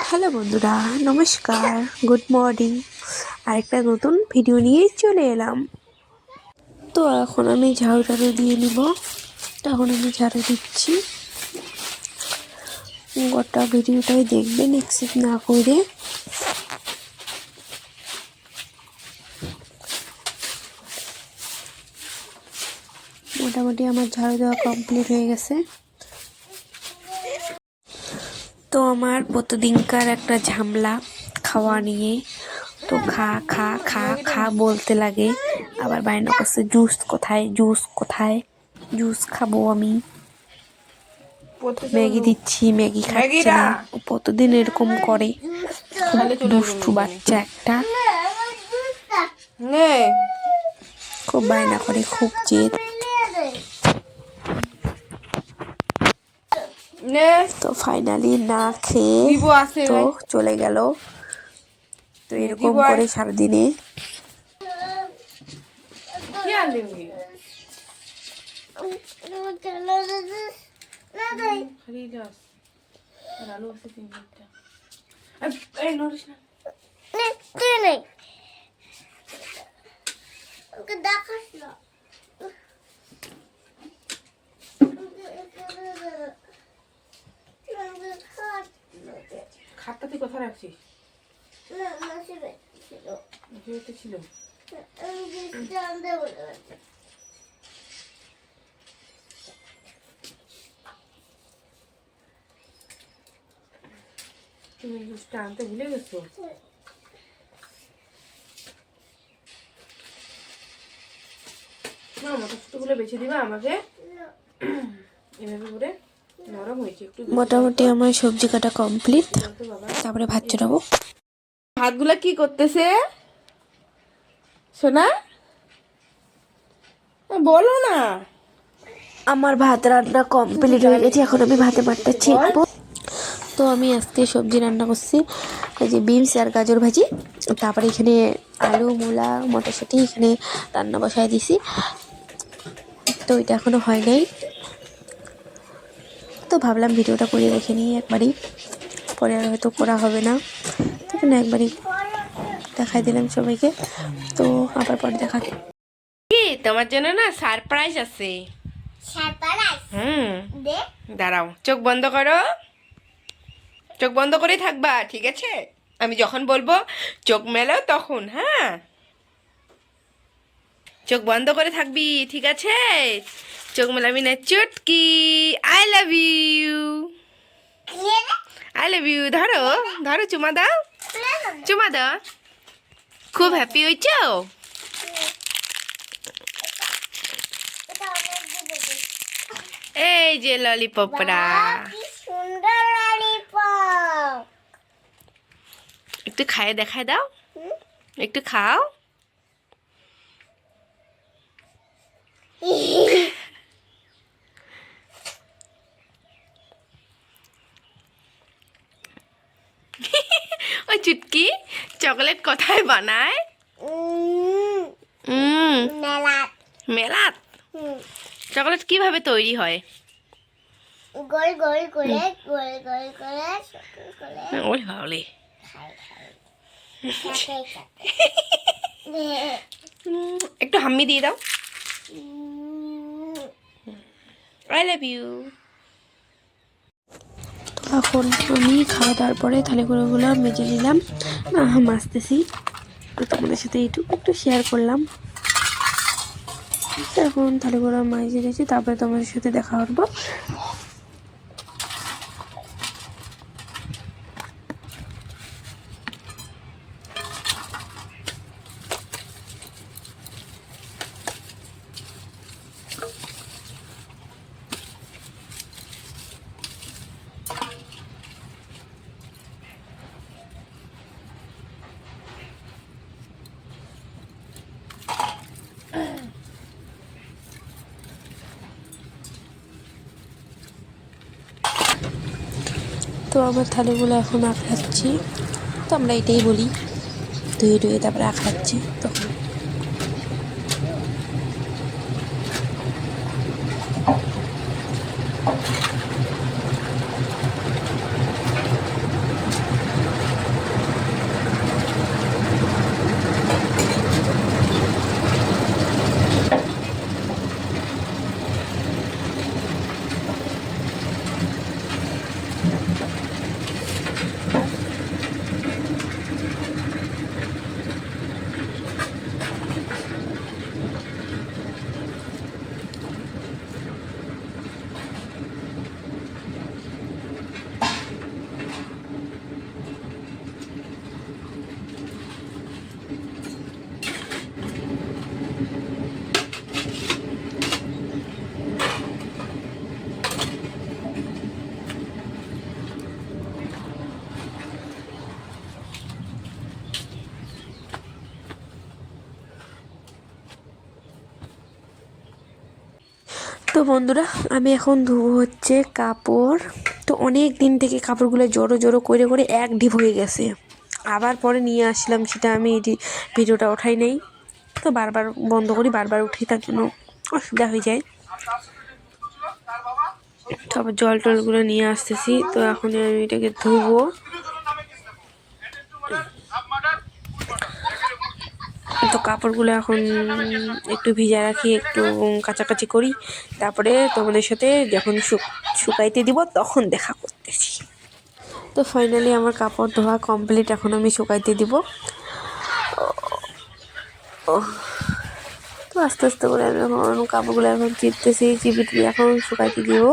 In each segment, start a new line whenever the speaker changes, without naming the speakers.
Hello বন্ধুরা, নমস্কার, good morning. আরেকটা নতুন ভিডিও নিয়ে চলে এলাম। তো এখন আমি ঝাড়ু টাড়ু দিয়ে নিব। তখন আমি ঝাড়ু দিচ্ছি। গোটা ভিডিওটাই দেখবেন এক্সেপ্ট না করে। মোটামুটি আমার ঝাড়ু দেওয়া কমপ্লিট হয়ে গেছে। তো আমার প্রতিদিনকার একটা ঝামলা খাওয়া নিয়ে। তো খা খা খা খা বলতে লাগে। আবার বায়না করছে জুস কোথায় জুস কোথায়? জুস খাব আমি। ম্যাগি দিচ্ছি ম্যাগি খাচ্ছে না। প্রতিদিন এরকম করে। দুষ্টু বাচ্চা একটা। খুব বায়না করে খুব জেদ
নে
তো ফাইনালি না খেয়ে
দিব আছে
তো চলে গেল। তো এরকম করে সারাদিনে।
কি আনলি খালি যাস আর আলু আছে তিন চারটা এই- এই নড়িস না খাটটা তুই কোথায় রাখছিস ছিল। তুমি জুসটা আনতে ভুলে গেছো? না মটরশুটিগুলো বেছে দিবা আমাকে। এভাবে করে।
মোটামুটি আমার সবজি কাটা কমপ্লিট। তারপরে ভাত চড়াবো।
হাতগুলা কি করতেছে? সোনা? বলো না।
আমার ভাত রান্না কমপ্লিট হয়ে গেছে এখন আমি ভাতে মারটা ছেঁকবো তো আমি আজকে সবজি রান্না করছি এই যে বিনস আর গাজর ভাজি। তারপরে এখানে আলু মূলা মটরশুঁটি এখানে রান্না বসায় দিছি। তো এটা এখনও হয় নাই। তো ভাবলাম ভিডিওটা করে রেখে নিই একবারই। পরে আর হয়তো করা হবে না। তখন একবারই দেখাই দিলাম সবাইকে। তো আবার পরে দেখা
কি? তোমার জন্য না সারপ্রাইজ আছে। হুম। দাঁড়াও চোখ বন্ধ করো। চোখ বন্ধ করে থাকবা ঠিক আছে? আমি যখন বলব চোখ মেলো তখন হ্যাঁ? চোখ বন্ধ করে থাকবি ঠিক আছে? চোখ মেলাবি না চুটকি I love you I love you ধরো ধরো চুমা দাও চুমা দাও খুব হ্যাপি হয়েছ এই যে ললিপপরা একটু খায়ে দেখায় দাও একটু খাও ওই চুটকি চকলেট কোথায় বানায়? উম, মেলাত। চকলেট কীভাবে তৈরি হয়?
গোল গোল করে গোল গোল করে
ওই উম, একটু হাম্মি দিয়ে দাও। আই লাভ ইউ
তো এখন আমি খাওয়া দাওয়ার পরে থালিগুলোগুলো মেজে নিলাম। আহ, মাজতেছি তো তোমাদের সাথে এইটুকু একটু শেয়ার করলাম। এখন থালিগুলো মাজে দিয়েছি তারপরে তোমাদের সাথে দেখা করব। তো আমার থালিগুলো এখন আঁকড়াচ্ছি। তো আমরা এটাই বলি। ধুয়ে ধুয়ে তারপরে আঁকড়াচ্ছি। তখন বন্ধুরা, আমি এখন ধুবো হচ্ছে কাপড়। তো অনেক দিন থেকে কাপড়গুলো জড়ো জড়ো করে করে এক ঢিপ হয়ে গেছে। আবার পরে নিয়ে আসলাম, সেটা আমি ভিডিওটা ওঠাই নেই। তো বারবার বন্ধ করি, বারবার উঠি, তার জন্য অসুবিধা হয়ে যায়। তারপর জল টলগুলো নিয়ে আসতেছি, তো এখন আমি এটাকে ধুবো। তো কাপড়গুলো এখন একটু ভিজা রাখি, একটু কাচাকাচি করি। তারপরে তোমাদের সাথে যখন শুক শুকাইতে দিব, তখন দেখা করতেছি। তো ফাইনালি আমার কাপড় ধোয়া কমপ্লিট এখন আমি শুকাইতে দিব। তো আস্তে আস্তে করে আমি এখন কাপড়গুলো এখন চিপতেছি চিপি টিপি এখন শুকাইতে দিব।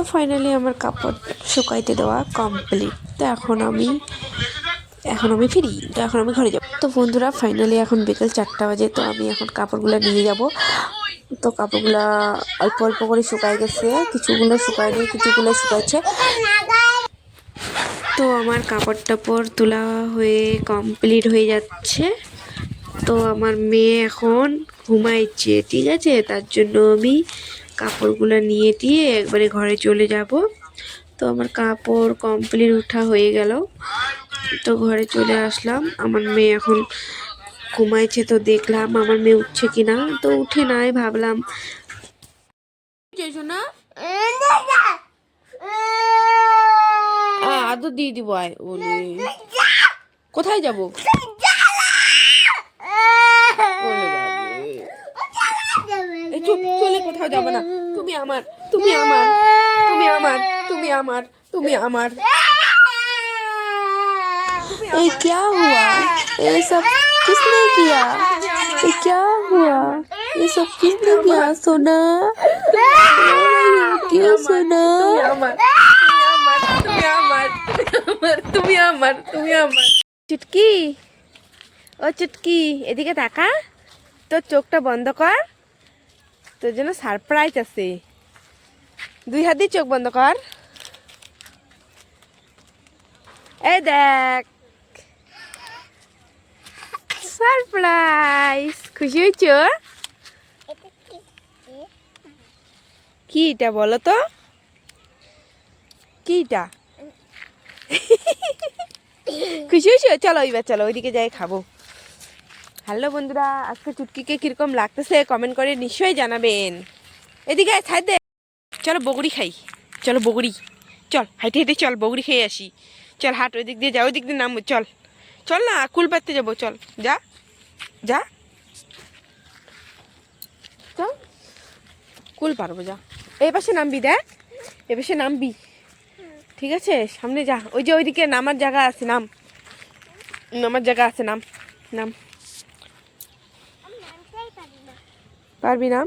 তো ফাইনালি আমার কাপড় শুকাইতে দেওয়া কমপ্লিট তো এখন আমি এখন আমি ফিরি, তো এখন আমি ঘরে যাব। তো বন্ধুরা ফাইনালি এখন বিকেল চারটা বাজে, তো আমি এখন কাপড়গুলো নিয়ে যাব। তো কাপড়গুলো অল্প অল্প করে শুকাই গেছে, কিছুগুলো শুকায়নি কিছুগুলো শুকাচ্ছে। তো আমার কাপড় টাপড় তোলা হয়ে কমপ্লিট হয়ে যাচ্ছে। তো আমার মেয়ে এখন ঘুমাইছে, ঠিক আছে? তার জন্য আমি কাপড়গুলো নিয়ে দিয়ে একবারে ঘরে চলে যাব। তো আমার কাপড় কমপ্লিট উঠা হয়ে গেল। তো ঘরে চলে আসলাম। আমার মেয়ে এখন ঘুমাইছে তো দেখলাম আমার মেয়ে উঠছে কিনা। তো উঠে নাই ভাবলাম। না আদর দিয়ে দিব আয় কোথায় যাব? চলে কোথাও যাবে না তুমি আমার তুমি আমার তুমি আমার তুমি আমার তুমি আমার ये क्या हुआ ये सब किसने किया ये क्या हुआ ये सब किसने किया सोना क्यों सोना
আমার তুমি আমার তুমি আমার আমার তুমি আমার তুমি আমার চুটকি ও চুটকি এদিকে তাকা তোর চোখটা বন্ধ কর তোর জন্য সারপ্রাইজ আছে। দুই হাত দিয়ে চোখ বন্ধ কর। এই দেখ। সারপ্রাইজ খুশি হয়েছ?
কি
কি এটা বলো তো? কি এটা খুশি হয়েছো? চলো এবার চলো ওইদিকে যাই খাব। হ্যালো বন্ধুরা, আজকে চুটকিকে কীরকম লাগতেছে কমেন্ট করে নিশ্চয়ই জানাবেন। এদিকে ছাই দে। চলো বগুড়ি খাই, চলো বগুড়ি। চল হাইটে হেঁটে চল, বগুড়ি খেয়ে আসি। চল, হাট ওই দিক দিয়ে যা ওই দিক দিয়ে নামবো, চল। চল না, কুল পাততে যাব, চল, যা যা। চল, কুল পারব যা। এই পাশে নামবি, দেখ, এ পাশে নামবি। ঠিক আছে, সামনে যা, ওই যে ওইদিকে নামার জায়গা আছে, নাম। নামার জায়গা আছে, নাম নাম
আমি নামতেই পারি না
পারবি
না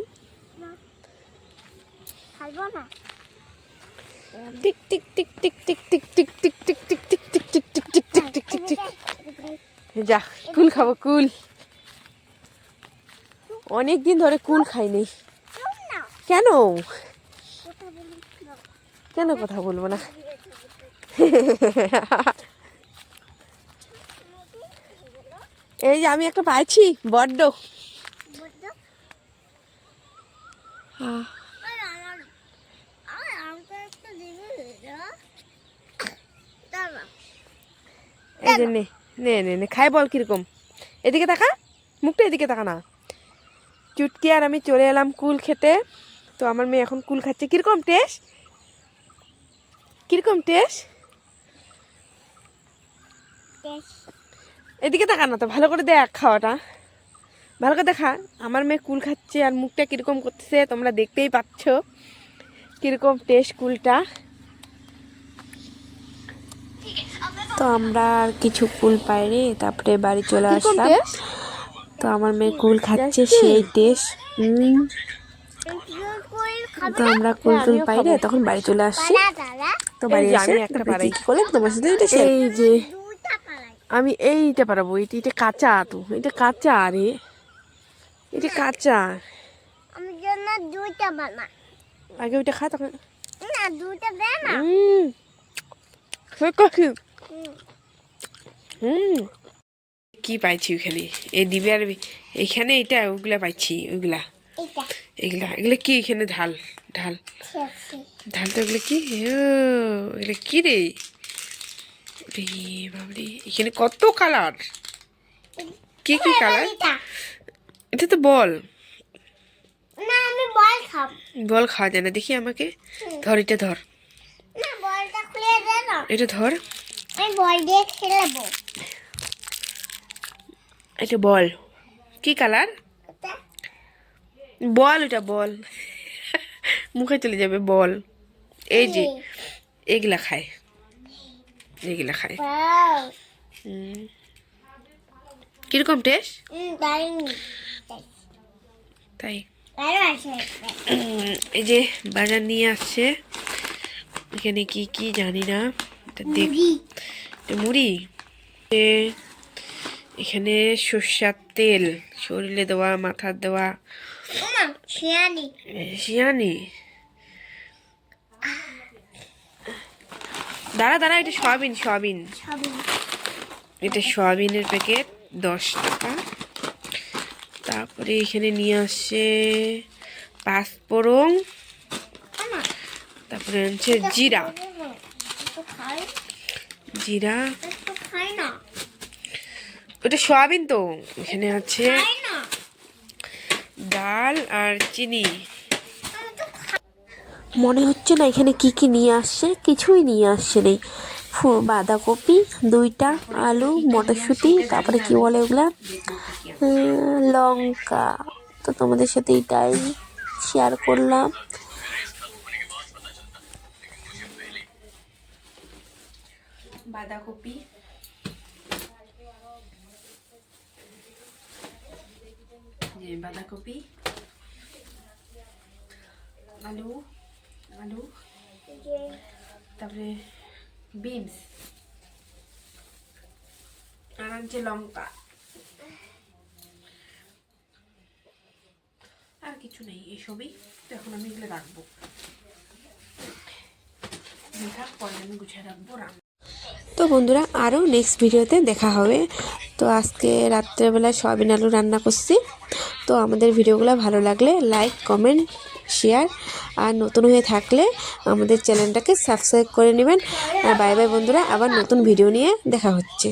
টিক টিক টিক টিক টিক টিক টিক টিক টিক টিক টিক টিক টিক টিক টিক টিক টিক টিক টিক যা কুল খাব কুল অনেক দিন ধরে কুল খাইনি কেন। কেন কথা বলব না এই যে আমি একটা পাইছি বড্ড
বুঝছ?
আহ,
আর আমার আর আমাকে একটু দিবি না? দাঁড়া।
এই যে নে নে নে নে খাই বল কীরকম। এদিকে তাকা মুখটা এদিকে তাকা না। চুটকি আর আমি চলে এলাম কুল খেতে। তো আমার মেয়ে এখন কুল খাচ্ছে। কীরকম টেস্ট? কীরকম টেস্ট? এদিকে তাকা না তো ভালো করে দেখ খাওয়াটা। ভালো করে দেখা আমার মেয়ে কুল খাচ্ছে আর মুখটা কীরকম করতেছে তোমরা দেখতেই পাচ্ছ। কীরকম টেস্ট কুলটা। তো আমরা আর কিছু কুল পাইনি তারপরে বাড়ি চলে আসলাম। তো আমার মেয়ে কুল খাচ্ছে সেই টেস্ট তো আমরা কুল টুল পাইনি তখন বাড়ি চলে আসছি। তো বাড়ি
একটা পাড়াই।
কি করলাম তোমার সাথে এটা
এই যে আমি এইটা পারাবো এটা এটা কাঁচা তো এটা কাঁচা রে এটা কাঁচা
আমি জন্য দুইটা বানা
আগে ওইটা খা তখন।
না দুইটা দে না।
হুম। সে
হুম।
কি পাইছি ওখানে? এই আর এখানে এটা ওগুলা পাইছি ওগুলা। এগুলা এগুলা কি এখানে ঢাল? ঢাল। ঢাল তো এগুলো কি? এগুলো কি রে? রে বাবরে এখানে কত কালার? কি কি কালার?
এটা
তো বল।
না আমি বল খাব।
বল খাওয়া যায় না। দেখি আমাকে। ধর এটা ধর।
না বলটা খুলে দে না।
এটা ধর।
আমি বল দিয়ে খেলব।
এটা বল। কি কালার? বল ওটা বল। মুখে চলে যাবে বল। এই যে এগুলা খায়। এগুলা খায়। কীরকম টেস্ট তাই। এই যে বাজার নিয়ে আসছে। এখানে কি কি জানি না।
মুড়ি।
এখানে সর্ষার তেল শরীরে দেওয়া মাথার দেওয়া।
শিয়ানি
দাঁড়া দাঁড়া এটা সয়াবিন। সয়াবিন। এটা সয়াবিনের প্যাকেট দশ টাকা। তারপরে এখানে নিয়ে আসছে পাঁচফোড়ন
ওমা
তারপরে হচ্ছে জিরা। জিরা। ওটা সয়াবিন তো, এখানে আছে ডাল আর চিনি।
মনে হচ্ছে না এখানে কি কি নিয়ে আসছে, কিছুই নিয়ে আসছে নেই। বাঁধাকপি, দুইটা আলু, মটরশুঁটি, তারপরে কি বলে ওগুলা? লঙ্কা। তো তোমাদের সাথে এটাই শেয়ার করলাম।
বাঁধাকপি। বাঁধাকপি। আলু আলু। তারপরে বিনস, আর আনছে লঙ্কা। আর কিছু নেই, এসবই। তো এখন আমি এগুলো রাখব।
তো বন্ধুরা আরও নেক্সট ভিডিওতে দেখা হবে। তো আজকে রাত্রেবেলা সয়াবিন আলু রান্না করছি। তো আমাদের ভিডিওগুলো ভালো লাগলে লাইক কমেন্ট শেয়ার আর নতুন হয়ে থাকলে আমাদের চ্যানেলটাকে সাবস্ক্রাইব করে নেবেন। আর বাই বাই বন্ধুরা, আবার নতুন ভিডিও নিয়ে দেখা হচ্ছে।